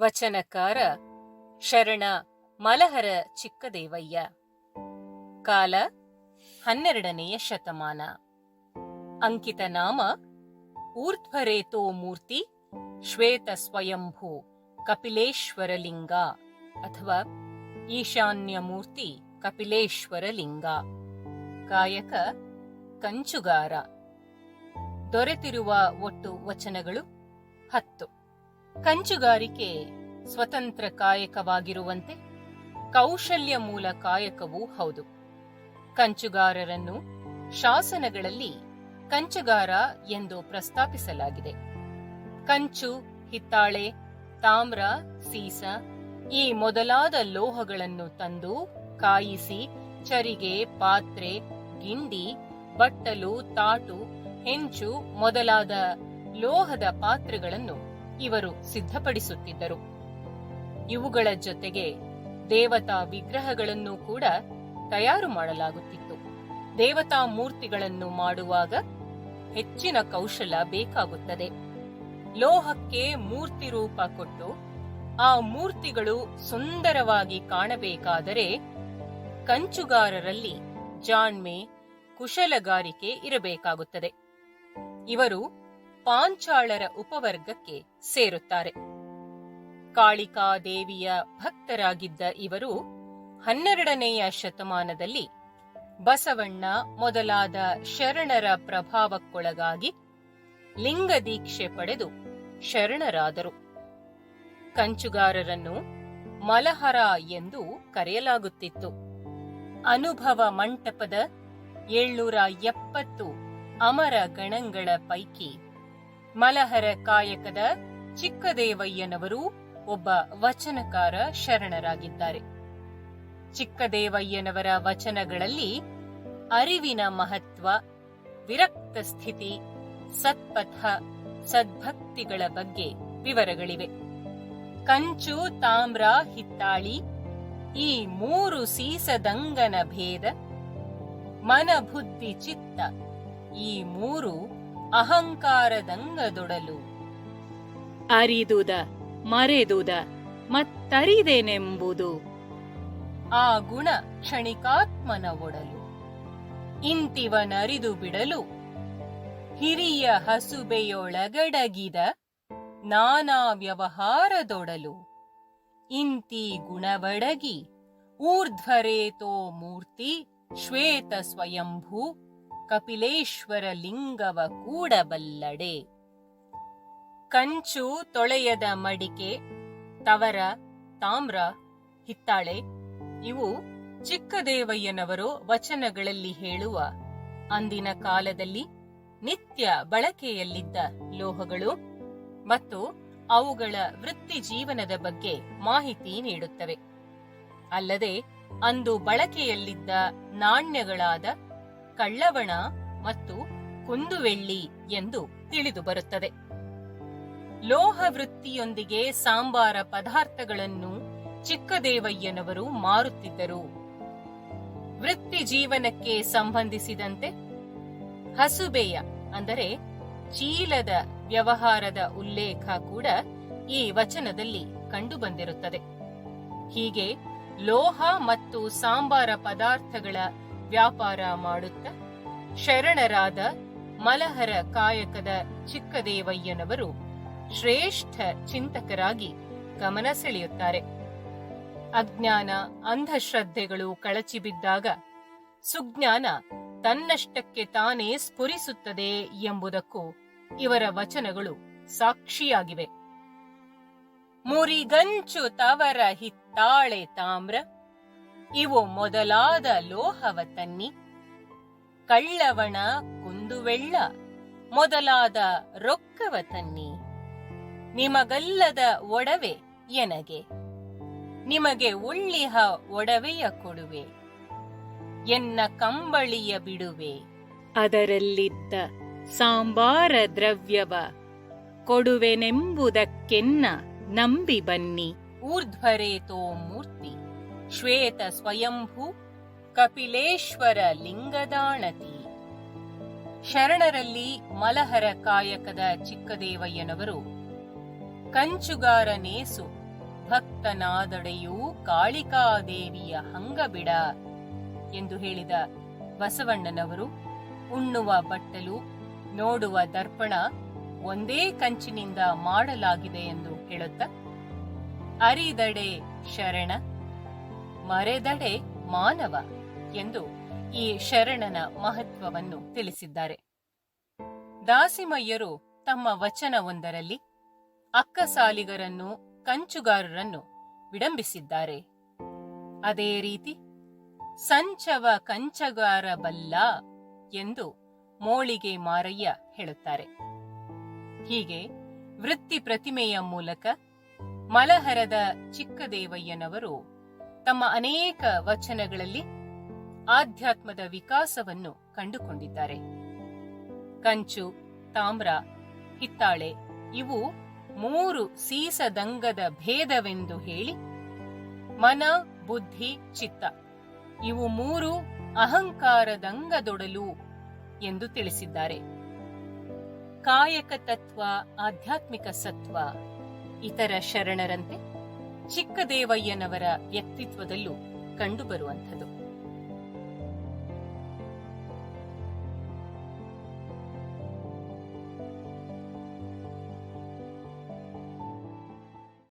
ವಚನಕಾರ ಶರಣ ಮಲಹರ ಚಿಕ್ಕದೇವಯ್ಯ. ಕಾಲ ಹನ್ನೆರಡನೆಯ ಶತಮಾನ. ಅಂಕಿತ ನಾಮ ಊರ್ಧ್ವರೇತೋ ಮೂರ್ತಿ ಶ್ವೇತ ಸ್ವಯಂಭೂ ಕಪಿಲೇಶ್ವರಲಿಂಗ ಅಥವಾ ಈಶಾನ್ಯ ಮೂರ್ತಿ ಕಪಿಲೇಶ್ವರಲಿಂಗ ಕಾಯಕ ಕಂಚುಗಾರ. ದೊರೆತಿರುವ ಒಟ್ಟು ವಚನಗಳು ಹತ್ತು. ಕಂಚುಗಾರಿಕೆ ಸ್ವತಂತ್ರ ಕಾಯಕವಾಗಿರುವಂತೆ ಕೌಶಲ್ಯ ಮೂಲ ಕಾಯಕವೂ ಹೌದು. ಕಂಚುಗಾರರನ್ನು ಶಾಸನಗಳಲ್ಲಿ ಕಂಚುಗಾರ ಎಂದು ಪ್ರಸ್ತಾಪಿಸಲಾಗಿದೆ. ಕಂಚು, ಹಿತ್ತಾಳೆ, ತಾಮ್ರ, ಸೀಸ ಈ ಮೊದಲಾದ ಲೋಹಗಳನ್ನು ತಂದು ಕಾಯಿಸಿ ಚರಿಗೆ, ಪಾತ್ರೆ, ಗಿಂಡಿ, ಬಟ್ಟಲು, ತಾಟು, ಹೆಂಚು ಮೊದಲಾದ ಲೋಹದ ಪಾತ್ರೆಗಳನ್ನು ಇವರು ಸಿದ್ಧಪಡಿಸುತ್ತಿದ್ದರು. ಇವುಗಳ ಜೊತೆಗೆ ದೇವತಾ ವಿಗ್ರಹಗಳನ್ನು ಕೂಡ ತಯಾರು ಮಾಡಲಾಗುತ್ತಿತ್ತು. ದೇವತಾ ಮೂರ್ತಿಗಳನ್ನು ಮಾಡುವಾಗ ಹೆಚ್ಚಿನ ಕೌಶಲ ಬೇಕಾಗುತ್ತದೆ. ಲೋಹಕ್ಕೆ ಮೂರ್ತಿ ರೂಪ ಕೊಟ್ಟು ಆ ಮೂರ್ತಿಗಳು ಸುಂದರವಾಗಿ ಕಾಣಬೇಕಾದರೆ ಕಂಚುಗಾರರಲ್ಲಿ ಜಾಣ್ಮೆ, ಕುಶಲಗಾರಿಕೆ ಇರಬೇಕಾಗುತ್ತದೆ. ಇವರು ಪಾಂಚಾಳರ ಉಪವರ್ಗಕ್ಕೆ ಸೇರುತ್ತಾರೆ. ಕಾಳಿಕಾ ದೇವಿಯ ಭಕ್ತರಾಗಿದ್ದ ಇವರು ಹನ್ನೆರಡನೆಯ ಶತಮಾನದಲ್ಲಿ ಬಸವಣ್ಣ ಮೊದಲಾದ ಶರಣರ ಪ್ರಭಾವಕ್ಕೊಳಗಾಗಿ ಲಿಂಗ ದೀಕ್ಷೆ ಪಡೆದು ಶರಣರಾದರು. ಕಂಚುಗಾರರನ್ನು ಮಲಹರ ಎಂದು ಕರೆಯಲಾಗುತ್ತಿತ್ತು. ಅನುಭವ ಮಂಟಪದ ಏಳ್ನೂರ ಎಪ್ಪತ್ತು ಅಮರ ಗಣಗಳ ಪೈಕಿ ಮಲಹರ ಕಾಯಕದ ಚಿಕ್ಕದೇವಯ್ಯನವರು ಒಬ್ಬ ವಚನಕಾರ ಶರಣರಾಗಿದ್ದಾರೆ. ಚಿಕ್ಕದೇವಯ್ಯನವರ ವಚನಗಳಲ್ಲಿ ಅರಿವಿನ ಮಹತ್ವ, ವಿರಕ್ತ ಸ್ಥಿತಿ, ಸತ್ಪಥ, ಸದ್ಭಕ್ತಿಗಳ ಬಗ್ಗೆ ವಿವರಗಳಿವೆ. ಕಂಚು, ತಾಮ್ರ, ಹಿತ್ತಾಳಿ, ಈ ಮೂರು ಸೀಸದಂಗನ ಭೇದ ಮನ ಬುದ್ಧಿ ಚಿತ್ತ, ಈ ಮೂರು ಅಹಂಕಾರದಂಗದೊಡಲು. ಅರಿದುದ ಮರೆದುದ ಮತ್ತರಿದೆನೆಂಬುದು. ಆ ಗುಣ ಕ್ಷಣಿಕಾತ್ಮನ ಒಡಲು ಇಂತಿವನರಿದು ಬಿಡಲು. ಹಿರಿಯ ಹಸುಬೆಯೊಳಗಡಗಿದ ನಾನಾ ವ್ಯವಹಾರದೊಡಲು. ಇಂತಿ ಗುಣವಡಗಿ ಊರ್ಧ್ವರೇತೋ ಮೂರ್ತಿ ಶ್ವೇತ ಸ್ವಯಂಭೂ ಕಪಿಲೇಶ್ವರ ಲಿಂಗವ ಕೂಡಬಲ್ಲಡೆ. ಕಂಚು ತೊಳೆಯದ ಮಡಿಕೆ, ತವರ, ತಾಮ್ರ, ಹಿತ್ತಾಳೆ, ಇವು ಚಿಕ್ಕದೇವಯ್ಯನವರು ವಚನಗಳಲ್ಲಿ ಹೇಳುವ ಅಂದಿನ ಕಾಲದಲ್ಲಿ ನಿತ್ಯ ಬಳಕೆಯಲ್ಲಿದ್ದ ಲೋಹಗಳು ಮತ್ತು ಅವುಗಳ ವೃತ್ತಿ ಜೀವನದ ಬಗ್ಗೆ ಮಾಹಿತಿ ನೀಡುತ್ತವೆ. ಅಲ್ಲದೆ ಅಂದು ಬಳಕೆಯಲ್ಲಿದ್ದ ನಾಣ್ಯಗಳಾದ ಕಳ್ಳವಣ ಮತ್ತು ಕುಂದುವೆಳ್ಳಿ ಎಂದು ತಿಳಿದು ಬರುತ್ತದೆ. ಲೋಹ ವೃತ್ತಿಯೊಂದಿಗೆ ಸಾಂಬಾರ ಪದಾರ್ಥಗಳನ್ನು ಚಿಕ್ಕದೇವಯ್ಯನವರು ಮಾರುತ್ತಿದ್ದರು. ವೃತ್ತಿ ಜೀವನಕ್ಕೆ ಸಂಬಂಧಿಸಿದಂತೆ ಹಸುಬೆಯ, ಅಂದರೆ ಚೀಲದ ವ್ಯವಹಾರದ ಉಲ್ಲೇಖ ಕೂಡ ಈ ವಚನದಲ್ಲಿ ಕಂಡುಬಂದಿರುತ್ತದೆ. ಹೀಗೆ ಲೋಹ ಮತ್ತು ಸಾಂಬಾರ ಪದಾರ್ಥಗಳ ವ್ಯಾಪಾರ ಮಾಡುತ್ತ ಶರಣರಾದ ಮಲಹರ ಕಾಯಕದ ಚಿಕ್ಕದೇವಯ್ಯನವರು ಶ್ರೇಷ್ಠ ಚಿಂತಕರಾಗಿ ಗಮನ ಸೆಳೆಯುತ್ತಾರೆ. ಅಜ್ಞಾನ ಅಂಧಶ್ರದ್ಧೆಗಳು ಕಳಚಿಬಿದ್ದಾಗ ಸುಜ್ಞಾನ ತನ್ನಷ್ಟಕ್ಕೆ ತಾನೇ ಸ್ಫುರಿಸುತ್ತದೆ ಎಂಬುದಕ್ಕೂ ಇವರ ವಚನಗಳು ಸಾಕ್ಷಿಯಾಗಿವೆ. ಮುರಿಗಂಚು ತವರ ಹಿತ್ತಾಳೆ ತಾಮ್ರ ಇವು ಮೊದಲಾದ ಲೋಹವ ತನ್ನಿ ಕಳ್ಳವಣ ಕುಂದುವೆಳ್ಳ ಮೊದಲಾದ ರೊಕ್ಕವ ತನ್ನಿ ನಿಮಗಲ್ಲದ ಒಡವೆ ಎನಗೆ? ನಿಮಗೆ ಉಳ್ಳಿಹ ಒಡವೆಯ ಕೊಡುವೆ. ಎನ್ನ ಕಂಬಳಿಯ ಬಿಡುವೆ. ಅದರಲ್ಲಿದ್ದ ಸಾಂಬಾರ ದ್ರವ್ಯವ ಕೊಡುವೆನೆಂಬುದಕ್ಕೆನ್ನ ನಂಬಿ ಬನ್ನಿ. ಊರ್ಧ್ವರೇತೋ ಮೂರ್ತಿ. ಶ್ವೇತ ಸ್ವಯಂಭೂ ಕಪಿಲೇಶ್ವರ ಲಿಂಗದಾಣತಿ. ಶರಣರಲ್ಲಿ ಮಲಹರ ಕಾಯಕದ ಚಿಕ್ಕದೇವಯ್ಯನವರು, ಕಂಚುಗಾರ ನೇಸು, ಭಕ್ತನಾದಡೆಯೂ ಕಾಳಿಕಾದೇವಿಯ ಹಂಗಬಿಡ ಎಂದು ಹೇಳಿದ ಬಸವಣ್ಣನವರು, ಉಣ್ಣುವ ಬಟ್ಟಲು, ನೋಡುವ ದರ್ಪಣ ಒಂದೇ ಕಂಚಿನಿಂದ ಮಾಡಲಾಗಿದೆ ಎಂದು ಹೇಳುತ್ತ, ಅರಿದಡೆ ಶರಣ ಮರೆದಡೆ ಮಾನವ ಎಂದು ಈ ಶರಣನ ಮಹತ್ವವನ್ನು ತಿಳಿಸಿದ್ದಾರೆ. ದಾಸಿಮಯ್ಯರು ತಮ್ಮ ವಚನವೊಂದರಲ್ಲಿ ಅಕ್ಕಸಾಲಿಗರನ್ನು ಕಂಚುಗಾರರನ್ನು ವಿಡಂಬಿಸಿದ್ದಾರೆ. ಅದೇ ರೀತಿ, ಸಂಚವ ಕಂಚಗಾರ ಬಲ್ಲ ಎಂದು ಮೋಳಿಗೆ ಮಾರಯ್ಯ ಹೇಳುತ್ತಾರೆ. ಹೀಗೆ ವೃತ್ತಿ ಪ್ರತಿಮೆಯ ಮೂಲಕ ಮಲಹರದ ಚಿಕ್ಕದೇವಯ್ಯನವರು ತಮ್ಮ ಅನೇಕ ವಚನಗಳಲ್ಲಿ ಆಧ್ಯಾತ್ಮದ ವಿಕಾಸವನ್ನು ಕಂಡುಕೊಂಡಿದ್ದಾರೆ. ಕಂಚು, ತಾಮ್ರ, ಹಿತ್ತಾಳೆ ಇವು ಮೂರು ಸೀಸದಂಗದ ಭೇದವೆಂದು ಹೇಳಿ ಮನ, ಬುದ್ಧಿ, ಚಿತ್ತ ಇವು ಮೂರು ಅಹಂಕಾರದಂಗದೊಡಲು ಎಂದು ತಿಳಿಸಿದ್ದಾರೆ. ಕಾಯಕ ತತ್ವ ಆಧ್ಯಾತ್ಮಿಕ ಸತ್ವ ಇತರ ಶರಣರಂತೆ ಚಿಕ್ಕದೇವಯ್ಯನವರ ವ್ಯಕ್ತಿತ್ವದಲ್ಲೂ ಕಂಡುಬರುವಂಥದ್ದು.